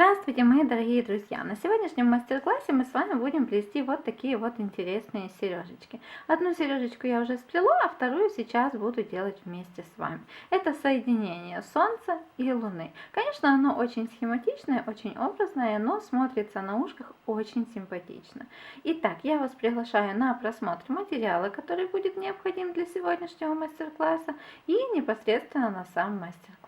Здравствуйте, мои дорогие друзья! На сегодняшнем мастер-классе мы с вами будем плести вот такие вот интересные сережечки. Одну сережечку я уже сплела, а вторую сейчас буду делать вместе с вами. Это соединение Солнца и Луны. Конечно, оно очень схематичное, очень образное, но смотрится на ушках очень симпатично. Итак, я вас приглашаю на просмотр материала, который будет необходим для сегодняшнего мастер-класса и непосредственно на сам мастер-класс.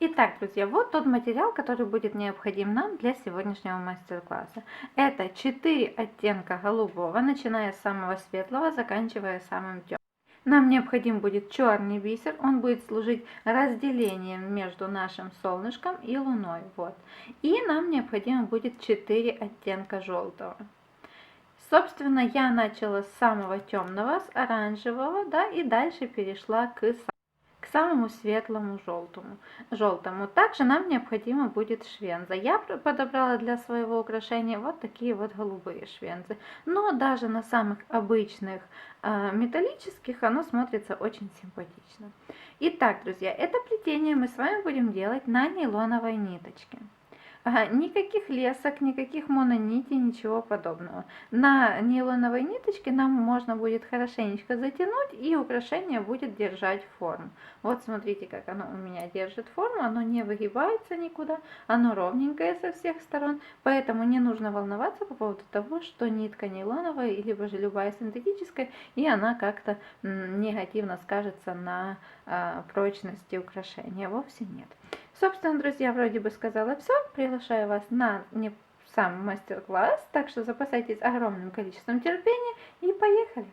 Итак, друзья, вот тот материал, который будет необходим нам для сегодняшнего мастер-класса. Это 4 оттенка голубого, начиная с самого светлого, заканчивая самым темным. Нам необходим будет черный бисер, он будет служить разделением между нашим солнышком и луной. Вот. И нам необходимо будет 4 оттенка желтого. Собственно, я начала с самого темного, с оранжевого, да, и дальше перешла к самому светлому желтому. желтому. Также нам необходимо будет швенза. Я подобрала для своего украшения вот такие вот голубые швензы. Но даже на самых обычных э, металлических оно смотрится очень симпатично. Итак, друзья, это плетение мы с вами будем делать на нейлоновой ниточке. Никаких лесок, никаких мононитей, ничего подобного. На нейлоновой ниточке нам можно будет хорошенечко затянуть, и украшение будет держать форму. Вот смотрите, как оно у меня держит форму, оно не выгибается никуда, оно ровненькое со всех сторон, поэтому не нужно волноваться по поводу того, что нитка нейлоновая, либо же любая синтетическая, и она как-то негативно скажется на а, прочности украшения. Вовсе нет. Собственно, друзья, вроде бы сказала все. Приглашаю вас на не сам мастер-класс, так что запасайтесь огромным количеством терпения и поехали!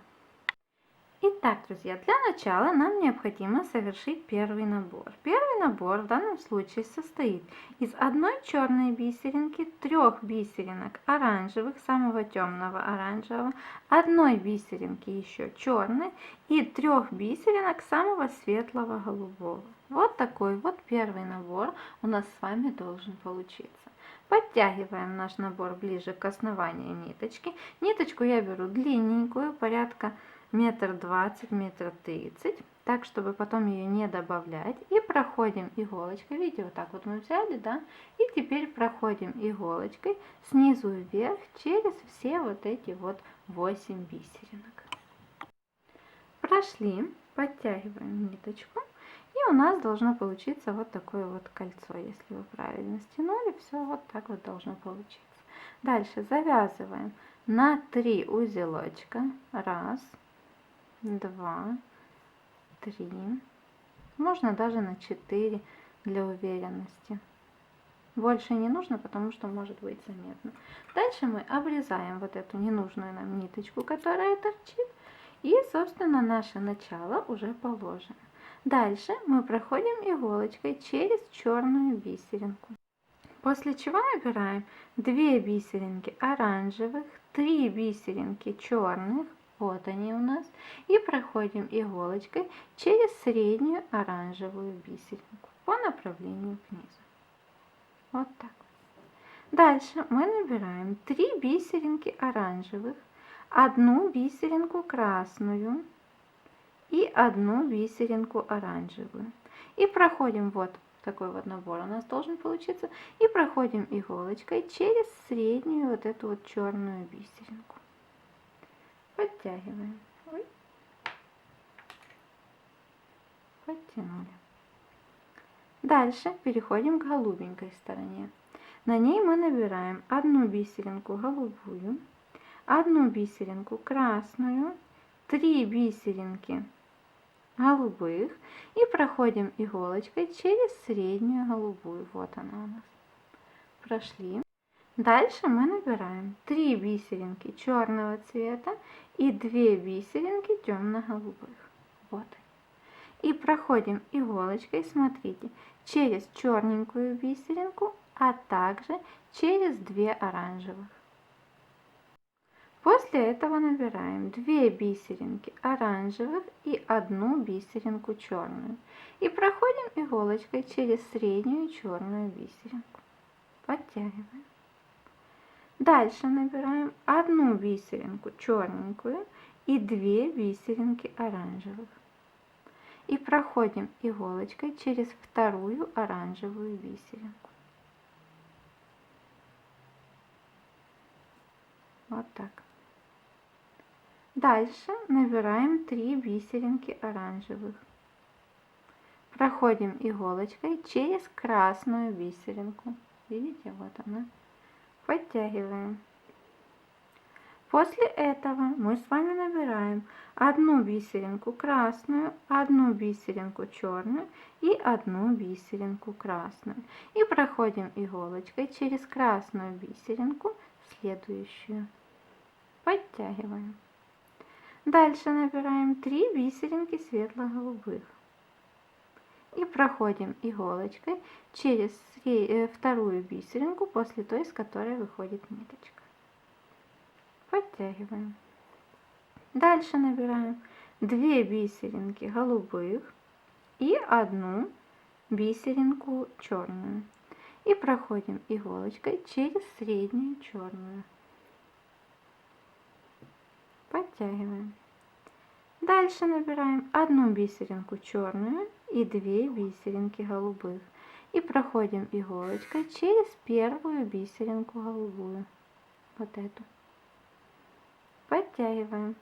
Итак, друзья, для начала нам необходимо совершить первый набор. Первый набор в данном случае состоит из одной черной бисеринки, трех бисеринок оранжевых, самого темного оранжевого, одной бисеринки еще черной и трех бисеринок самого светлого голубого. Вот такой вот первый набор у нас с вами должен получиться. Подтягиваем наш набор ближе к основанию ниточки. Ниточку я беру длинненькую, порядка метр двадцать, метр тридцать, так, чтобы потом ее не добавлять. И проходим иголочкой, видите, вот так вот мы взяли, да, и теперь проходим иголочкой снизу вверх через все вот эти вот 8 бисеринок. Прошли, подтягиваем ниточку. И у нас должно получиться вот такое вот кольцо, если вы правильно стянули, все вот так вот должно получиться. Дальше завязываем на 3 узелочка. Раз, два, три. Можно даже на 4 для уверенности. Больше не нужно, потому что может быть заметно. Дальше мы обрезаем вот эту ненужную нам ниточку, которая торчит. И, собственно, наше начало уже положено. Дальше мы проходим иголочкой через черную бисеринку. После чего набираем 2 бисеринки оранжевых, 3 бисеринки черных, вот они у нас. И проходим иголочкой через среднюю оранжевую бисеринку по направлению к. Вот так. Дальше мы набираем 3 бисеринки оранжевых, одну бисеринку красную и одну бисеринку оранжевую. И проходим вот такой вот набор у нас должен получиться. И проходим иголочкой через среднюю вот эту вот черную бисеринку подтягиваем. Ой. Подтянули. Дальше переходим к голубенькой стороне. На ней мы набираем одну бисеринку голубую, одну бисеринку красную, три бисеринки голубых и проходим иголочкой через среднюю голубую. Вот она у нас. Прошли. Дальше мы набираем 3 бисеринки черного цвета и 2 бисеринки темно-голубых. Вот И проходим иголочкой, смотрите, через черненькую бисеринку, а также через 2 оранжевых. После этого набираем 2 бисеринки оранжевых и одну бисеринку черную. И проходим иголочкой через среднюю черную бисеринку. Подтягиваем. Дальше набираем одну бисеринку черненькую и 2 бисеринки оранжевых. И проходим иголочкой через вторую оранжевую бисеринку. Вот так. Дальше набираем 3 бисеринки оранжевых. Проходим иголочкой через красную бисеринку. Видите, вот она. Подтягиваем. После этого мы с вами набираем одну бисеринку красную, одну бисеринку черную и одну бисеринку красную. И проходим иголочкой через красную бисеринку следующую. Подтягиваем. Дальше набираем 3 бисеринки светло-голубых. И проходим иголочкой через э, вторую бисеринку после той, с которой выходит ниточка подтягиваем. Дальше набираем 2 бисеринки голубых и одну бисеринку черную. И проходим иголочкой через среднюю черную. Подтягиваем. Дальше набираем одну бисеринку черную и две бисеринки голубых. И проходим иголочкой через первую бисеринку голубую. Вот эту. Подтягиваем.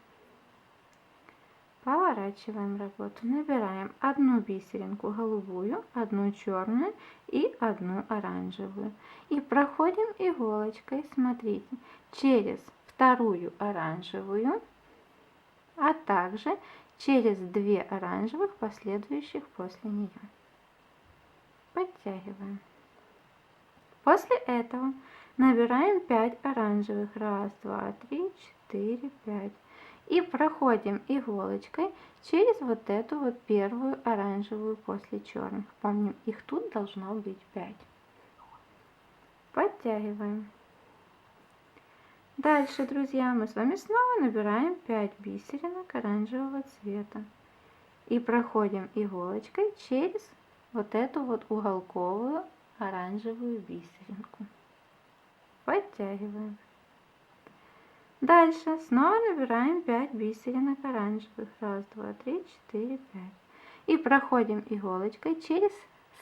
Поворачиваем работу. Набираем одну бисеринку голубую, одну черную и одну оранжевую. И проходим иголочкой, смотрите, через вторую оранжевую, а также через две оранжевых, последующих после нее. Подтягиваем. После этого набираем 5 оранжевых. Раз, два, три, четыре 4, 5. И проходим иголочкой через вот эту вот первую оранжевую после черных. Помним, их тут должно быть 5. Подтягиваем. Дальше, друзья, мы с вами снова набираем 5 бисеринок оранжевого цвета. И проходим иголочкой через вот эту вот уголковую оранжевую бисеринку. Подтягиваем. Дальше снова набираем 5 бисеринок оранжевых. Раз, два, три, четыре, пять. И проходим иголочкой через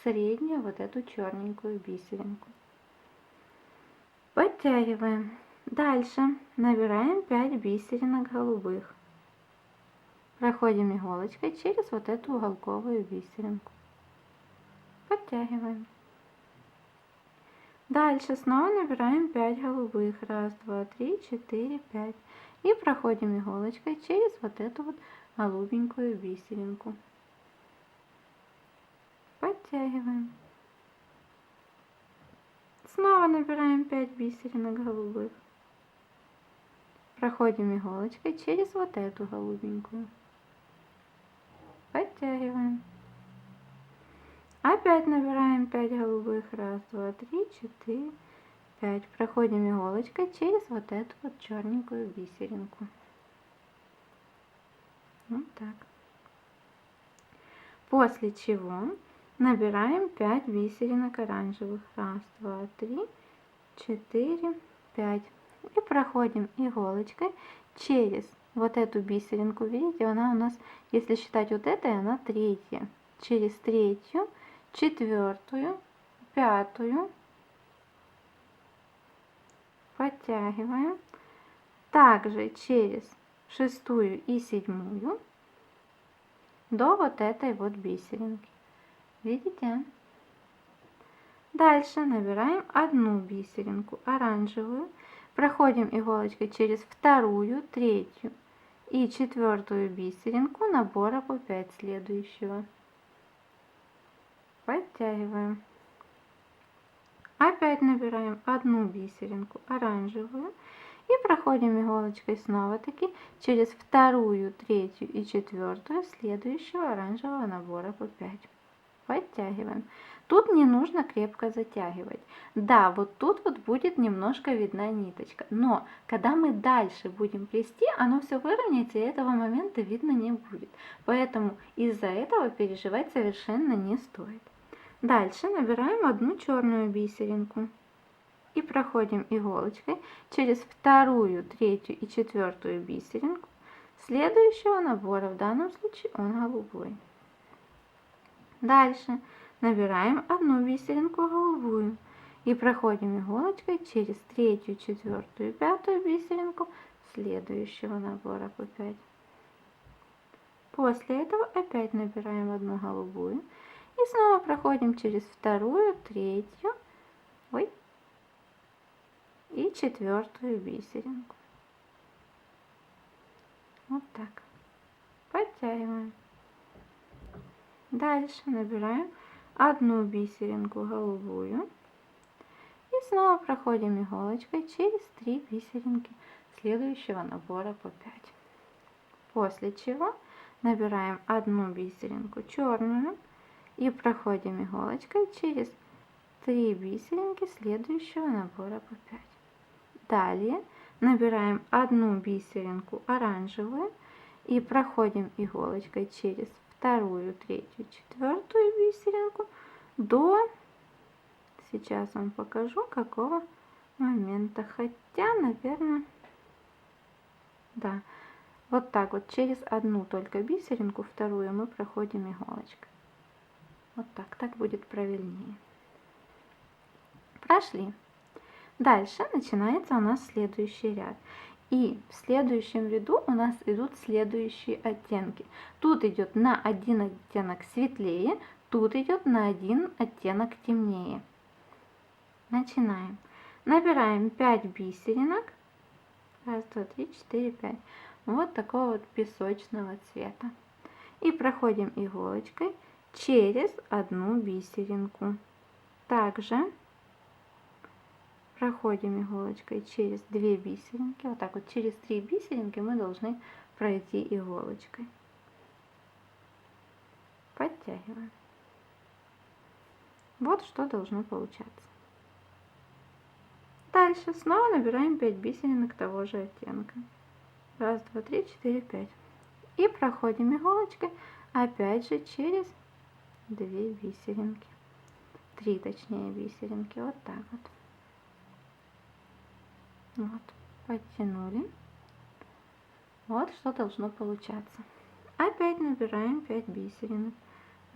среднюю вот эту черненькую бисеринку. Подтягиваем. Дальше набираем 5 бисеринок голубых. Проходим иголочкой через вот эту уголковую бисеринку. Подтягиваем. Дальше снова набираем 5 голубых. Раз, два, три, четыре, пять. И проходим иголочкой через вот эту вот голубенькую бисеринку. Подтягиваем. Снова набираем 5 бисеринок голубых. Проходим иголочкой через вот эту голубенькую. Подтягиваем. Опять набираем 5 голубых. Раз, два, три, четыре, пять. Проходим иголочкой через вот эту вот черненькую бисеринку. Вот так. После чего набираем 5 бисеринок оранжевых. Раз, два, три, четыре, пять. И проходим иголочкой через вот эту бисеринку. Видите, она у нас, если считать вот этой, она третья. Через третью четвертую, пятую. Подтягиваем. Также через шестую и седьмую до вот этой вот бисеринки. Видите? Дальше набираем одну бисеринку оранжевую, проходим иголочкой через вторую, третью и четвертую бисеринку набора по 5 следующего подтягиваем. Опять набираем одну бисеринку оранжевую и проходим иголочкой снова таки через вторую, третью и четвертую следующего оранжевого набора по 5. Подтягиваем. Тут не нужно крепко затягивать. Да, вот тут вот будет немножко видна ниточка, но когда мы дальше будем плести, оно все выровняется и этого момента видно не будет. Поэтому из-за этого переживать совершенно не стоит. Дальше набираем одну черную бисеринку и проходим иголочкой через вторую, третью и четвертую бисеринку следующего набора, в данном случае он голубой. Дальше набираем одну бисеринку голубую И проходим иголочкой через третью, четвертую, пятую бисеринку следующего набора по 5. После этого опять набираем одну голубую и снова проходим через вторую, третью, ой, и четвертую бисеринку. Вот так. Подтягиваем. Дальше набираем одну бисеринку голубую и снова проходим иголочкой через три бисеринки следующего набора по 5. После чего набираем одну бисеринку черную и проходим иголочкой через три бисеринки следующего набора по 5. Далее набираем одну бисеринку оранжевую и проходим иголочкой через вторую, третью, четвертую бисеринку до, сейчас вам покажу, какого момента, хотя, наверное, да, вот так вот через одну только бисеринку, вторую мы проходим иголочкой. Вот так, так будет правильнее. Прошли. Дальше начинается у нас следующий ряд. И в следующем ряду у нас идут следующие оттенки. Тут идет на один оттенок светлее, тут идет на один оттенок темнее. Начинаем. Набираем 5 бисеринок. Раз, два, три, четыре, пять. Вот такого вот песочного цвета. И проходим иголочкой через одну бисеринку. Также проходим иголочкой через две бисеринки. Вот так вот через три бисеринки мы должны пройти иголочкой. Подтягиваем. Вот что должно получаться. Дальше снова набираем 5 бисеринок того же оттенка. Раз, два, три, четыре, пять. И проходим иголочкой опять же через две бисеринки. Три точнее бисеринки. Вот так вот. Вот, подтянули. Вот что должно получаться. Опять набираем 5 бисеринок.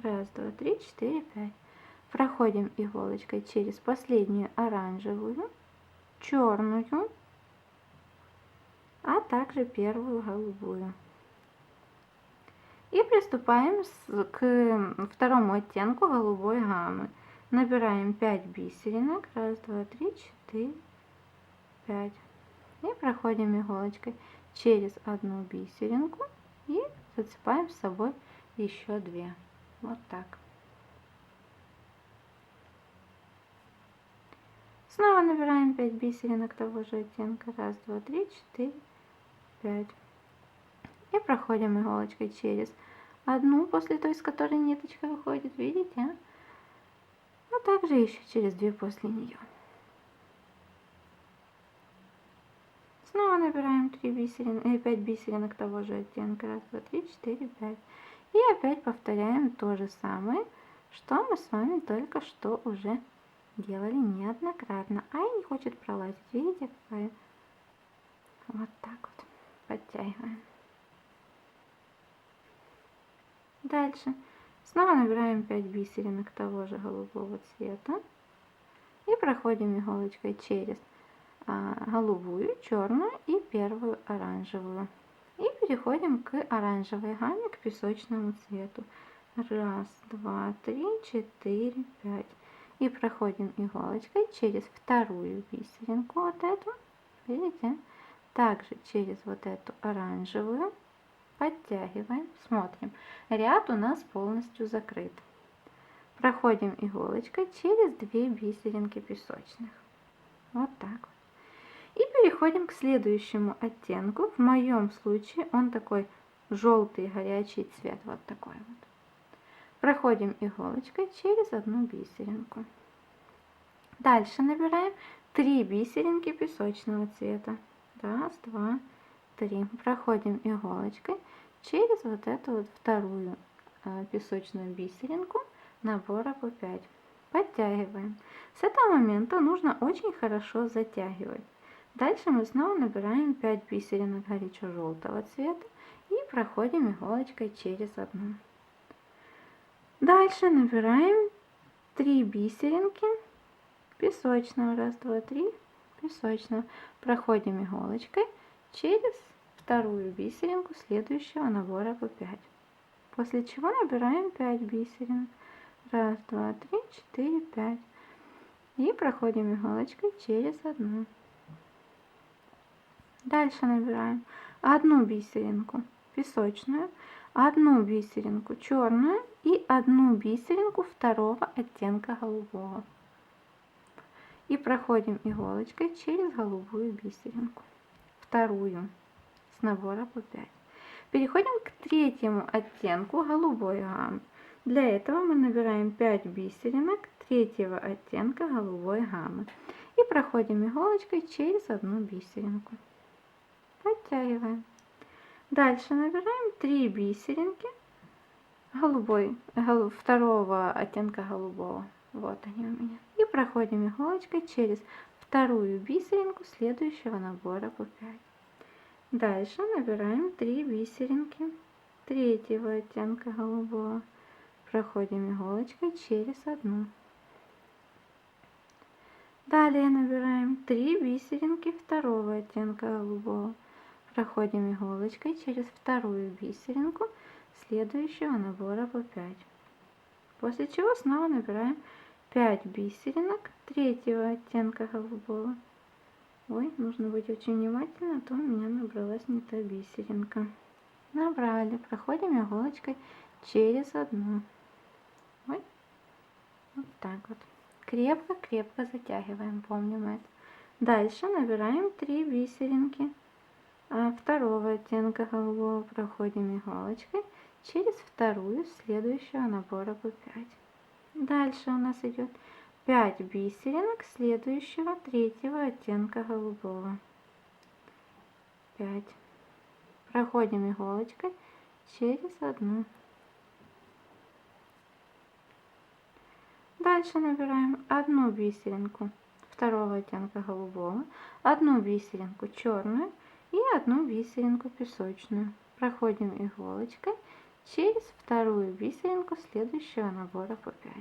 Раз, два, три, четыре, пять. Проходим иголочкой через последнюю оранжевую, черную, а также первую голубую. И приступаем к второму оттенку голубой гаммы. Набираем 5 бисеринок. Раз, два, три, четыре, 5 и проходим иголочкой через одну бисеринку и зацепаем с собой еще две. Вот так. Снова набираем 5 бисеринок того же оттенка. Раз два три четыре пять. И проходим иголочкой через одну после той с которой ниточка выходит. Видите а также еще через две после нее Снова набираем 3 бисерин, э, 5 бисеринок того же оттенка. Раз, два, три, четыре, пять. И опять повторяем то же самое, что мы с вами только что уже делали неоднократно. А не хочет пролазить. Видите, какая? Вот так вот. Подтягиваем. Дальше. Снова набираем 5 бисеринок того же голубого цвета. И проходим иголочкой через голубую, черную и первую оранжевую. И переходим к оранжевой гамме, к песочному цвету. Раз, два, три, четыре, пять. И проходим иголочкой через вторую бисеринку, вот эту, видите? Также через вот эту оранжевую подтягиваем, смотрим. Ряд у нас полностью закрыт. Проходим иголочкой через две бисеринки песочных. Вот так. И переходим к следующему оттенку. В моем случае он такой желтый горячий цвет. Вот такой вот. Проходим иголочкой через одну бисеринку. Дальше набираем 3 бисеринки песочного цвета. Раз, два, три. Проходим иголочкой через вот эту вот вторую э, песочную бисеринку набора по 5. Подтягиваем. С этого момента нужно очень хорошо затягивать. Дальше мы снова набираем 5 бисеринок горячо-желтого цвета и проходим иголочкой через одну. Дальше набираем 3 бисеринки песочного, раз, два, три, песочного. Проходим иголочкой через вторую бисеринку следующего набора по 5. После чего набираем 5 бисерин. Раз, два, три, четыре, пять. И проходим иголочкой через одну. Дальше набираем одну бисеринку песочную, одну бисеринку черную и одну бисеринку второго оттенка голубого. И проходим иголочкой через голубую бисеринку, вторую с набора по 5. Переходим к третьему оттенку голубой гаммы. Для этого мы набираем 5 бисеринок третьего оттенка голубой гаммы и проходим иголочкой через одну бисеринку. Подтягиваем. Дальше набираем 3 бисеринки голубой, голуб, второго оттенка голубого. Вот они у меня. И проходим иголочкой через вторую бисеринку следующего набора по 5. Дальше набираем 3 бисеринки третьего оттенка голубого. Проходим иголочкой через одну. Далее набираем 3 бисеринки второго оттенка голубого. Проходим иголочкой через вторую бисеринку следующего набора по 5. После чего снова набираем 5 бисеринок третьего оттенка голубого. Ой, нужно быть очень внимательно, а то у меня набралась не та бисеринка. Набрали, проходим иголочкой через одну. Ой, вот так вот. Крепко-крепко затягиваем, помним это. Дальше набираем 3 бисеринки второго оттенка голубого проходим иголочкой через вторую следующего набора по 5. Дальше у нас идет 5 бисеринок следующего третьего оттенка голубого. 5. Проходим иголочкой через одну. Дальше набираем одну бисеринку второго оттенка голубого, одну бисеринку черную и одну бисеринку песочную. Проходим иголочкой через вторую бисеринку следующего набора по 5.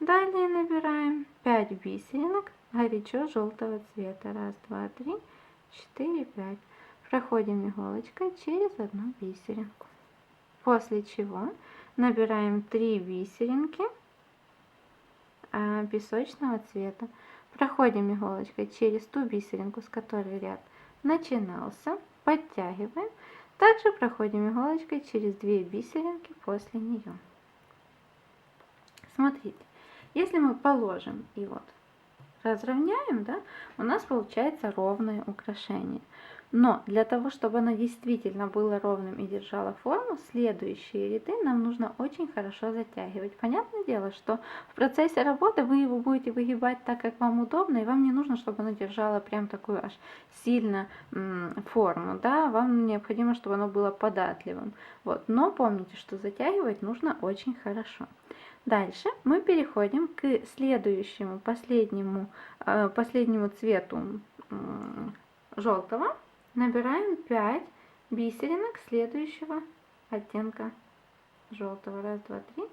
Далее набираем 5 бисеринок горячо желтого цвета. Раз, два, три, четыре, пять. Проходим иголочкой через одну бисеринку. После чего набираем 3 бисеринки а, песочного цвета. Проходим иголочкой через ту бисеринку, с которой ряд начинался, подтягиваем. Также проходим иголочкой через две бисеринки после нее. Смотрите, если мы положим и вот разровняем, да, у нас получается ровное украшение. Но для того, чтобы оно действительно было ровным и держало форму, следующие ряды нам нужно очень хорошо затягивать. Понятное дело, что в процессе работы вы его будете выгибать так, как вам удобно, и вам не нужно, чтобы оно держало прям такую аж сильно форму. Да? Вам необходимо, чтобы оно было податливым. Вот. Но помните, что затягивать нужно очень хорошо. Дальше мы переходим к следующему, последнему, э, последнему цвету желтого набираем 5 бисеринок следующего оттенка желтого. Раз, два, три,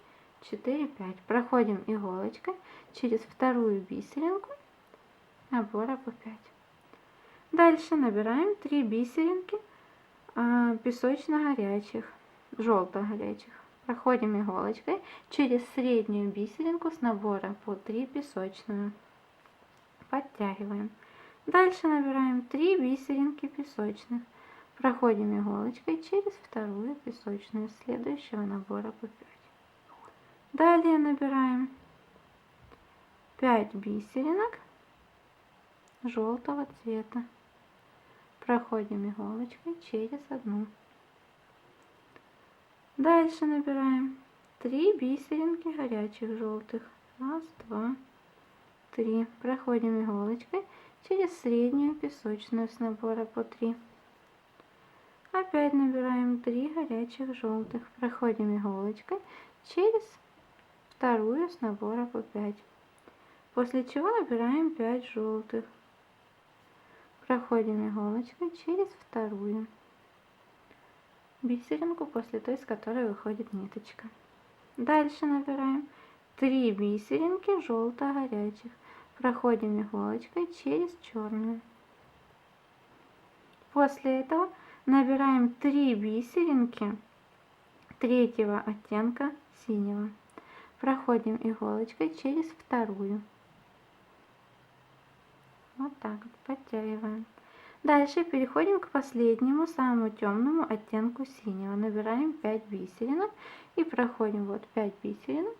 четыре, пять. Проходим иголочкой через вторую бисеринку набора по 5. Дальше набираем 3 бисеринки а, песочно-горячих, желто-горячих. Проходим иголочкой через среднюю бисеринку с набора по 3 песочную. Подтягиваем. Дальше набираем 3 бисеринки песочных. Проходим иголочкой через вторую песочную следующего набора по 5. Далее набираем 5 бисеринок желтого цвета. Проходим иголочкой через одну. Дальше набираем 3 бисеринки горячих желтых. Раз, два, три. Проходим иголочкой через среднюю песочную с набора по 3. Опять набираем 3 горячих желтых. Проходим иголочкой через вторую с набора по 5. После чего набираем 5 желтых. Проходим иголочкой через вторую бисеринку после той, с которой выходит ниточка. Дальше набираем 3 бисеринки желто-горячих. Проходим иголочкой через черную. После этого набираем 3 бисеринки третьего оттенка синего. Проходим иголочкой через вторую. Вот так вот подтягиваем. Дальше переходим к последнему, самому темному оттенку синего. Набираем 5 бисеринок и проходим вот 5 бисеринок